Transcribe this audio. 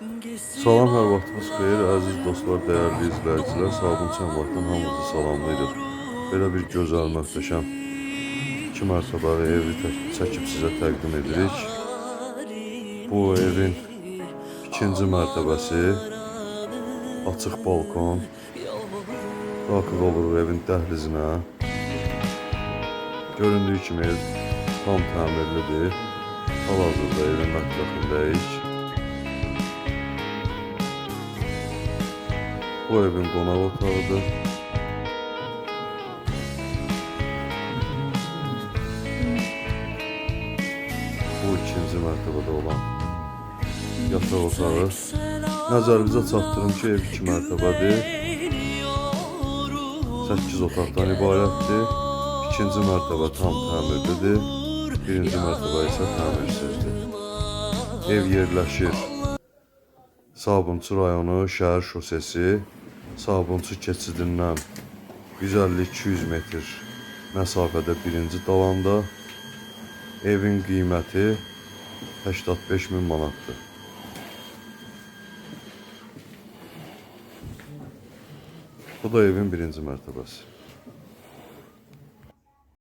Salam, hər vaxtınız xeyir, əziz dostlar, dəyərli izləyicilər. Sabun Çənvaxtdan hamınızı salamlayırıq. Belə bir gözəl, möhtəşəm iki mərtəbəli evi çəkib sizə təqdim edirik. Bu evin ikinci mərtəbəsi, açıq balkon, daxil oluruq evin dəhlizinə. Göründüyü kimi ev tam təmirlidir. Hal-hazırda evin mətbəxindəyik. Bu evin qonaq otağıdır. Bu ikinci mərtəbədə olan yataq otağı. Nəzərinizə çatdırım ki, ev iki mərtəbədir. 8 otaqdan ibarətdir. İkinci mərtəbə tam təmirlidir. Birinci mərtəbə isə təmirsizdir. Ev yerləşir Sabunçu rayonu şəhər şosesi Sabunçu keçidindən 150-200 metr məsafədə birinci dalanda evin qiyməti 85 min manatdır. Bu da evin birinci mərtəbəsi.